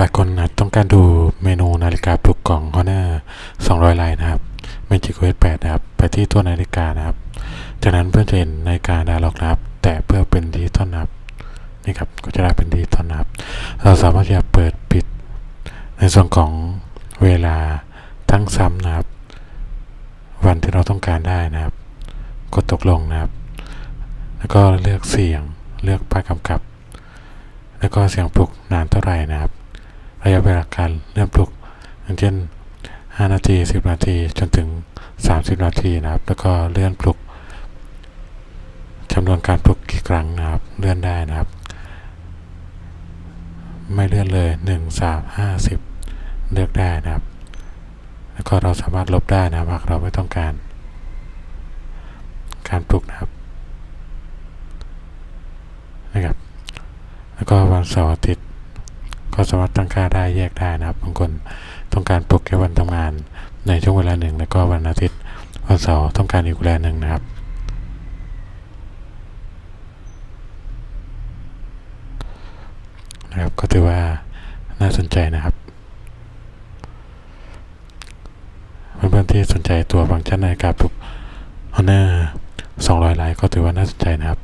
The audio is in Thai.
หลายคนนะต้องการดูเมนูนาฬิกาปลุกกล่อง Honor 200 ลายนะครับ Magic OS 8 นะครับ ไปที่ตัวนาฬิกานะครับ จากนั้นเพื่อนจะเห็นนาฬิกาดาล็อกนะครับ แต่เพื่อเป็นดิจิตอลนะครับ นี่ครับ ก็จะได้เป็นดิจิตอลนะครับ เราสามารถจะเปิดปิด ในส่วนของเวลาทั้งซ้ำนะครับ วันที่เราต้องการได้นะครับ กดตกลงนะครับ แล้วก็เลือกเสียง เลือกป้ายกำกับ แล้วก็เสียงปลุกนานเท่าไหร่นะครับ ระยะเวลาการเริ่มปลุกอย่างเช่น 5 นาที 10 นาที จนถึง 30 นาทีนะครับ แล้วก็เลื่อนปลุกจำนวนการปลุกกี่ครั้งนะครับ เลื่อนได้นะครับ ไม่เลื่อนเลย 1 3 5 10 เลือกได้นะครับ แล้วก็เราสามารถลบได้นะครับหากเราไม่ต้องการ การปลุกนะครับนะครับ แล้วก็วันเสาร์อาทิตย์ ก็สามารถตั้งค่าได้แยกได้นะครับบางคนต้องการปลุกแค่วันทำงาน ในช่วงเวลาหนึ่งแล้วก็วันอาทิตย์วันเสาร์ต้องการอีกเวลาหนึ่งนะครับนะครับก็ถือว่าน่าสนใจนะครับเพื่อนๆที่สนใจตัวฟังก์ชันนาฬิกาปลุก Honor 200ไลน์ก็ถือว่าน่าสนใจนะครับ